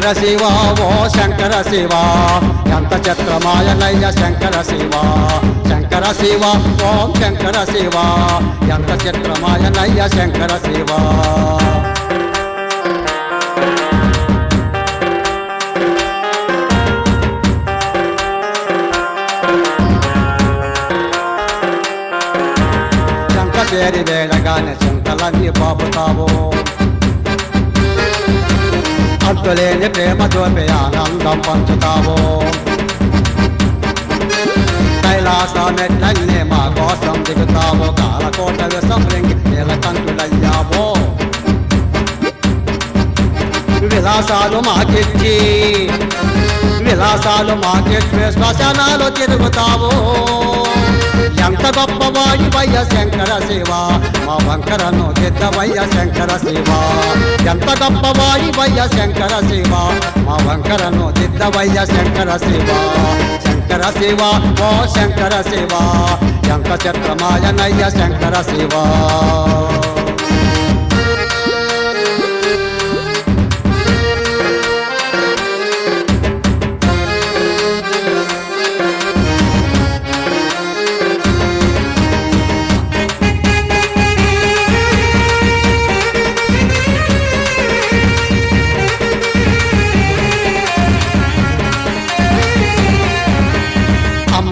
శంకర శివ ఓ శంకర శివ. ఎంత చిత్రమాయనయ్య శంకర శివ. శంకర శివ ఓం శంకర శివ. ఎంత చిత్రమాయనయ్య శంకర శివ. శంక చేరి వేళగానే శంకలన్నీ పాపుతావు అంతులేని ప్రేమ చూపి ఆనందం పంచుతావు. కైలాస మా కోసం దిగుతావు. కాలకోట విసంలింగి నీలకంఠుడయ్యావో విలాసాలు మాకిచ్చి విలాసాలు మాకిచ్చి శ్మశానాలు తిరుగుతావు. ఎంత గొప్పవాడి వయ్య శంకర శివ? మా వంకరను దిద్దవయ్య శంకర శివ. ఎంత గొప్పవాడి వయ్య శంకర శివ? మా వంకరను దిద్దవయ్య శంకర శివ. శంకర శివ ఓ శంకర శివ. ఎంత చిత్రమాయనయ్య శంకర శివ.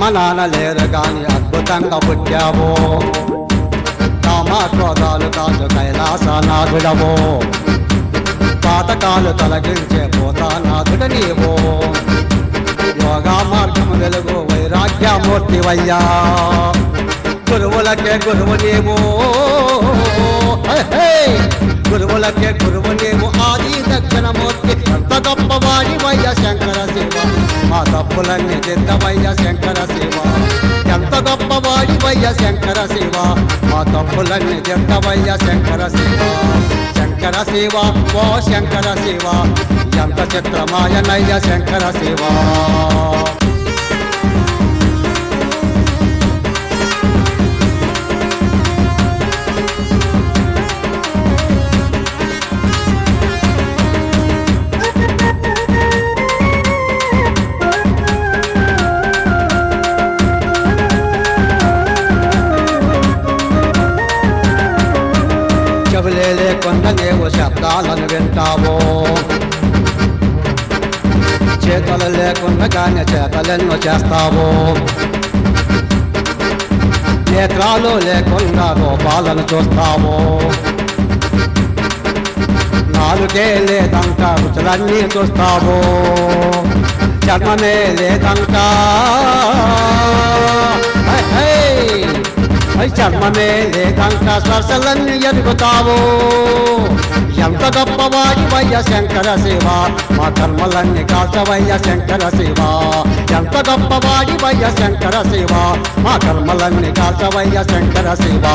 నాన్న లేరు గాని అద్భుతంగా పుట్టావో. కామాక్రోధాలు కాదు కైలాసనాథుడవు. పాతకాలు తొలగించే పోతానాథుడ నీవో. యోగా మార్గం వెలుగు వైరాగ్యమూర్తివయ్యా. గురువులకే గురువు నీవో. హే! గురువులకే గురువు నీవు ఆది దక్షిణమూర్తి అంత గొప్పవాడి వయ్య శంకర శివ మా తప్పులన్నీ దిద్దవయ్య శంకర శివ ఎంత గొప్పవాడి వయ్య శంకర శివ మా తప్పులన్నీ దిద్దవయ్య శంకర శివ శంకర శివ ఓ శంకర శివ. ఎంత చిత్రమాయనయ్య శంకర శివ. చేతలు లేకుండా కానీ చేతలెన్నో చేస్తావు? నేత్రాలు లేకుండా రూపాలను చూస్తావు? నాలుగే లేదంట రుచులన్నీ చూస్తావు? చర్మమే లేదంట? చర్మమే లేదంట స్పర్శలన్నీ ఎదుగుతావు ఎంత గొప్పవాడి వయ్య శంకర శివ మా కర్మలన్నీ కాల్చవయ్య శంకర శివ ఎంత గొప్పవాడి వయ్య శంకర శివ మా కర్మలన్నీ కాల్చవయ్య శంకర శివ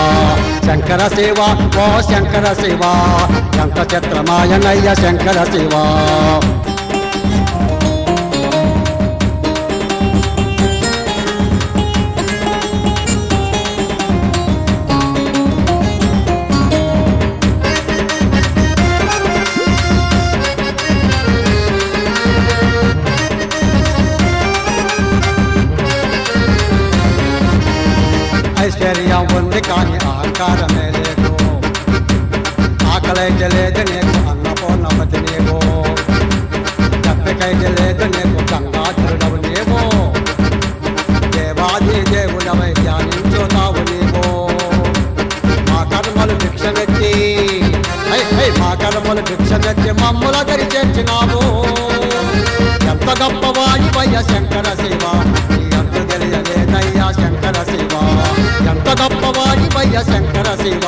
శంకర శివ ఓ శంకర శివ ఎంత చిత్రమాయనయ్య శంకర శివ ఐశ్వర్యం ఉంది కానీ ఆకారమే లేదు. ఆకలైతే లేదు నీకు అన్నపూర్ణపతి నీవు. తప్పికైతే లేదు నీకు గంగాధరుడవు నీవు. దేవాది దేవుడవై ధ్యానించుతావు నీవు. మా కర్మలు భిక్షమెత్తి మా కర్మలు భిక్షమెత్తి మమ్ముల దరి చేర్చినావు. ఎంత గొప్పవాయి వయ్య శంకర శివ నీ అంత గొప్పవాడి శంకర శివ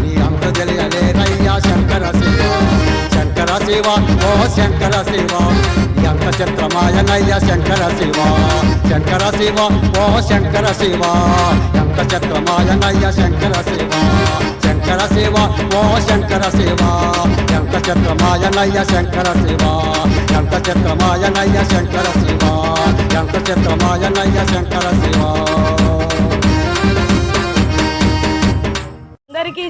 నీ అంత తెలియలేదయ్యా శంకర శివ శంకర శివ ఓ శంకర శివ ఎంత చిత్రమాయనయ్య శంకర శివ శంకర శివ ఓ శంకర శివ ఎంత చిత్రమాయనయ్య శంకర శివ శంకర శివ ఓ శంకర శివ ఎంత చిత్రమాయనయ్య శంకర శివ ఎంత చిత్రమాయనయ్య శంకర శివ ఎంత చిత్రమాయనయ్య శంకర శివ